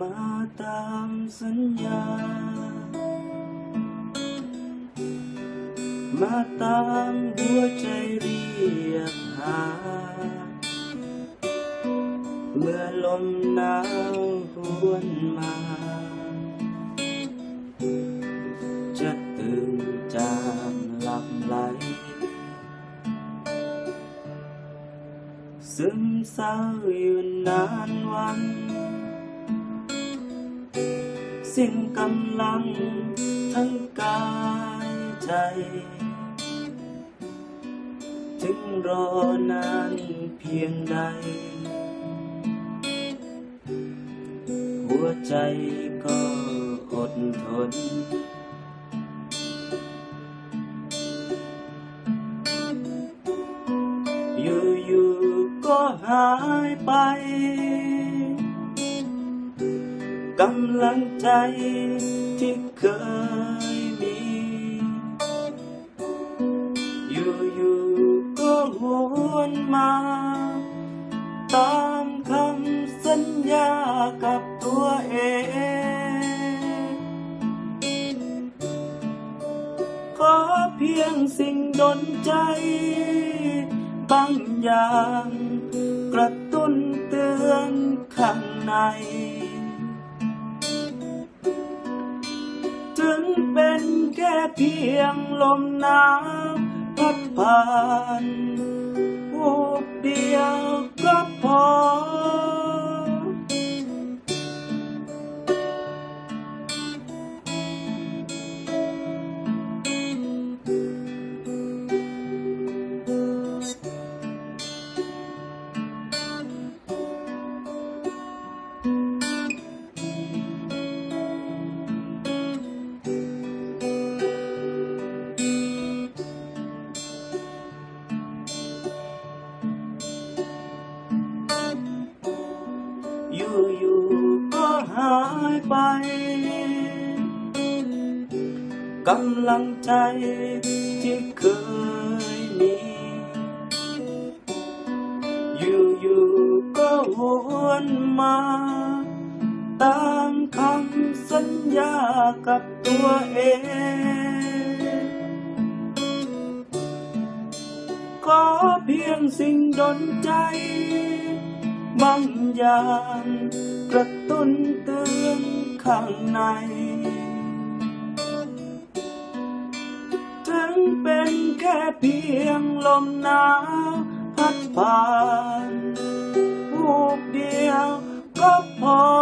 มาตามสัญญา มาตามหัวใจเรียกหา เมื่อลมหนาวหวนมา จะตื่นจากหลับไหลซึมเศร้าอยู่นานวัน สิ้นกำลังทั้งกายใจ ถึงรอนานเพียงใด หัวใจก็อดทน อยู่ๆก็หายไป กำลังใจที่เคยมี อยู่ๆก็หวนมา ตามคำสัญญากับตัวเอง ขอเพียงสิ่งดนใจ บางอย่าง กระตุ้นเตือนข้างใน เพียงลมหนาวพัดผ่านวูบเดียวายไป กำลังใจที่เคยมีอยู่ๆก็หวนมาตามคำสัญญากับตัวเอง ขอเพียงสิ่งดนใจ บางอย่างกระตุ้นเตือน ข้างใน ถึงเป็นแค่เพียงลมหนาวพัดผ่านวูบเดียวก็พอ